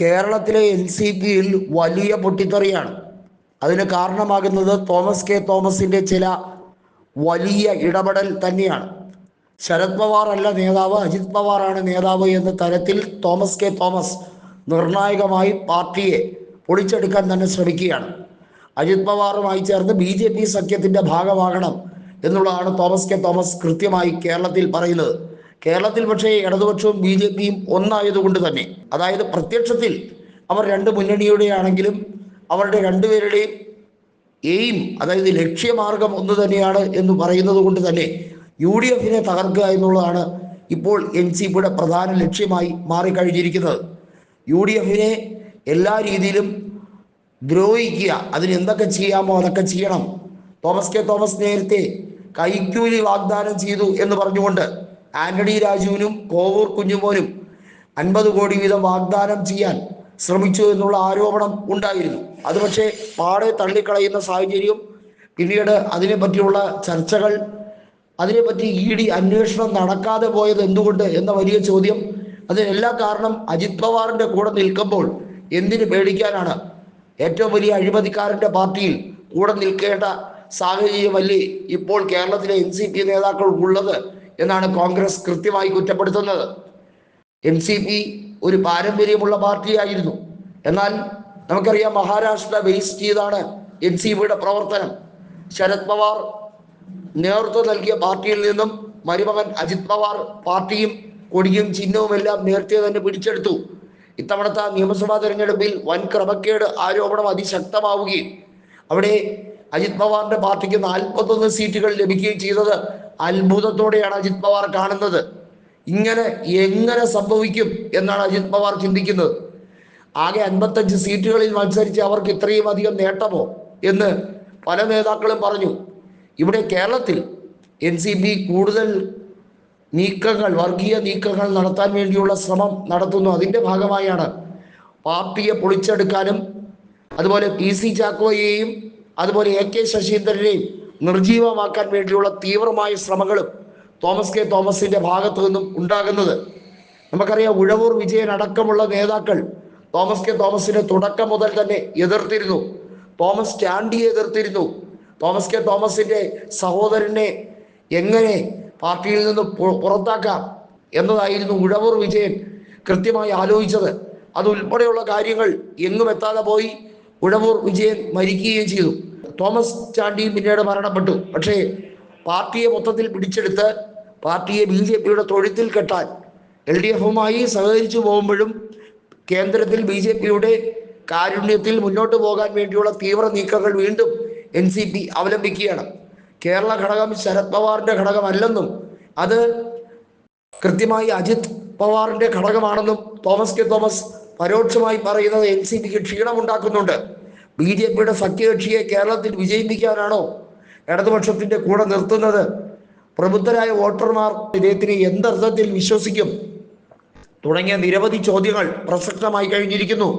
കേരളത്തിലെ N C പിയിൽ വലിയ പൊട്ടിത്തെറിയാണ്. അതിന് കാരണമാകുന്നത് തോമസ് കെ തോമസിന്റെ ചില വലിയ ഇടപെടൽ തന്നെയാണ്. ശരത് പവാർ അല്ല നേതാവ് അജിത് പവാറാണ് നേതാവ് എന്ന തരത്തിൽ തോമസ് കെ തോമസ് നിർണായകമായി പാർട്ടിയെ പൊളിച്ചെടുക്കാൻ തന്നെ ശ്രമിക്കുകയാണ്. അജിത് പവാറുമായി ചേർന്ന് ബി ജെ പി സഖ്യത്തിന്റെ ഭാഗമാകണം എന്നുള്ളതാണ് തോമസ് കെ തോമസ് കൃത്യമായി കേരളത്തിൽ പറയുന്നത്. കേരളത്തിൽ പക്ഷേ ഇടതുപക്ഷവും ബി ജെ പിയും ഒന്നായതുകൊണ്ട് തന്നെ. അതായത് പ്രത്യക്ഷത്തിൽ അവർ രണ്ട് മുന്നണിയുടെയാണെങ്കിലും അവരുടെ രണ്ടുപേരുടെയും എയിം അതായത് ലക്ഷ്യമാർഗം ഒന്ന് തന്നെയാണ് എന്ന് പറയുന്നത് കൊണ്ട് തന്നെ യു ഡി എഫിനെ തകർക്കുക എന്നുള്ളതാണ് ഇപ്പോൾ എൻ സി പിയുടെ പ്രധാന ലക്ഷ്യമായി മാറിക്കഴിഞ്ഞിരിക്കുന്നത്. യു ഡി എഫിനെ എല്ലാ രീതിയിലും ദ്രോഹിക്കുക. അതിന് എന്തൊക്കെ ചെയ്യാമോ അതൊക്കെ ചെയ്യണം. തോമസ് കെ തോമസ് നേരത്തെ കൈക്കൂലി വാഗ്ദാനം ചെയ്തു എന്ന് പറഞ്ഞുകൊണ്ട് ആന്റണി രാജുവിനും കോവൂർ കുഞ്ഞുമോനും അൻപത് കോടി വീതം വാഗ്ദാനം ചെയ്യാൻ ശ്രമിച്ചു എന്നുള്ള ആരോപണം ഉണ്ടായിരുന്നു. അത് പക്ഷേ പാടെ തള്ളിക്കളയുന്ന സാഹചര്യം പിന്നീട് അതിനെപ്പറ്റിയുള്ള ചർച്ചകൾ അതിനെപ്പറ്റി ഇ ഡി അന്വേഷണം നടക്കാതെ പോയത് എന്തുകൊണ്ട് എന്ന വലിയ ചോദ്യം. അതിനെല്ലാം കാരണം അജിത് പവാറിന്റെ കൂടെ നിൽക്കുമ്പോൾ എന്തിനു പേടിക്കാനാണ്? ഏറ്റവും വലിയ അഴിമതിക്കാരന്റെ പാർട്ടിയിൽ കൂടെ നിൽക്കേണ്ട സാഹചര്യമല്ലേ ഇപ്പോൾ കേരളത്തിലെ എൻ സി പി നേതാക്കൾ ഉള്ളത്? എന്നാണ് കോൺഗ്രസ് കൃത്യമായി കുറ്റപ്പെടുത്തുന്നത്. എൻ സി പി ഒരു പാരമ്പര്യമുള്ള പാർട്ടിയായിരുന്നു. എന്നാൽ നമുക്കറിയാം മഹാരാഷ്ട്ര ബേസ് ചെയ്താണ് എൻ സി പിയുടെ പ്രവർത്തനം. ശരത് പവാർ നേതൃത്വം നൽകിയ പാർട്ടിയിൽ നിന്നും മരുമകൻ അജിത് പവാർ പാർട്ടിയും കൊടിയും ചിഹ്നവും എല്ലാം നേരത്തെ തന്നെ പിടിച്ചെടുത്തു. ഇത്തവണത്തെ നിയമസഭാ തെരഞ്ഞെടുപ്പിൽ വൻ ക്രമക്കേട് ആരോപണം അതിശക്തമാവുകയും അവിടെ അജിത് പവാറിന്റെ പാർട്ടിക്ക് നാൽപ്പത്തൊന്ന് സീറ്റുകൾ ലഭിക്കുകയും ചെയ്തത് അത്ഭുതത്തോടെയാണ് അജിത് പവാർ കാണുന്നത്. ഇങ്ങനെ എങ്ങനെ സംഭവിക്കും എന്നാണ് അജിത് പവാർ ചിന്തിക്കുന്നത്. ആകെ അൻപത്തഞ്ച് സീറ്റുകളിൽ മത്സരിച്ച് അവർക്ക് ഇത്രയും അധികം നേട്ടമോ എന്ന് പല നേതാക്കളും പറഞ്ഞു. ഇവിടെ കേരളത്തിൽ എൻ സി പി കൂടുതൽ നീക്കങ്ങൾ വർഗീയ നീക്കങ്ങൾ നടത്താൻ വേണ്ടിയുള്ള ശ്രമം നടത്തുന്നു. അതിന്റെ ഭാഗമായാണ് പാർട്ടിയെ പൊളിച്ചെടുക്കാനും അതുപോലെ പി സി ചാക്കോയെയും അതുപോലെ എ കെ ശശീന്ദ്രനെയും നിർജീവമാക്കാൻ വേണ്ടിയുള്ള തീവ്രമായ ശ്രമങ്ങളും തോമസ് കെ തോമസിന്റെ ഭാഗത്തു നിന്നും ഉണ്ടാകുന്നത്. നമുക്കറിയാം ഉഴവൂർ വിജയൻ അടക്കമുള്ള നേതാക്കൾ തോമസ് കെ തോമസിനെ തുടക്കം മുതൽ തന്നെ എതിർത്തിരുന്നു. തോമസ് ചാണ്ടിയെ എതിർത്തിരുന്നു. തോമസ് കെ തോമസിന്റെ സഹോദരനെ എങ്ങനെ പാർട്ടിയിൽ നിന്ന് പുറത്താക്കാം എന്നതായിരുന്നു ഉഴവൂർ വിജയൻ കൃത്യമായി ആലോചിച്ചത്. അതുൾപ്പെടെയുള്ള കാര്യങ്ങൾ എങ്ങും എത്താതെ പോയി ഉഴവൂർ വിജയൻ മരിക്കുകയും ചെയ്തു. തോമസ് ചാണ്ടിയും പിന്നീട് മരണപ്പെട്ടു. പക്ഷേ പാർട്ടിയെ മൊത്തത്തിൽ പിടിച്ചെടുത്ത് പാർട്ടിയെ ബി ജെ പിയുടെ തൊഴുത്തിൽ കെട്ടാൻ എൽ ഡി എഫുമായി സഹകരിച്ചു പോകുമ്പോഴും കേന്ദ്രത്തിൽ ബി ജെ പിയുടെ കാരുണ്യത്തിൽ മുന്നോട്ട് പോകാൻ വേണ്ടിയുള്ള തീവ്ര നീക്കങ്ങൾ വീണ്ടും എൻ സി പി അവലംബിക്കുകയാണ്. കേരള ഘടകം ശരത് പവാറിന്റെ ഘടകമല്ലെന്നും അത് കൃത്യമായി അജിത് പവാറിന്റെ ഘടകമാണെന്നും തോമസ് കെ തോമസ് പരോക്ഷമായി പറയുന്നത് എൻ സി പിക്ക് ക്ഷീണമുണ്ടാക്കുന്നുണ്ട്. ബി ജെ പിയുടെ സഖ്യകക്ഷിയെ കേരളത്തിൽ വിജയിപ്പിക്കാനാണോ ഇടതുപക്ഷത്തിന്റെ കൂടെ നിർത്തുന്നത്? പ്രബുദ്ധരായ വോട്ടർമാർ ഇദ്ദേഹത്തിന് എന്തർത്ഥത്തിൽ വിശ്വസിക്കും? തുടങ്ങിയ നിരവധി ചോദ്യങ്ങൾ പ്രസക്തമായി കഴിഞ്ഞിരിക്കുന്നു.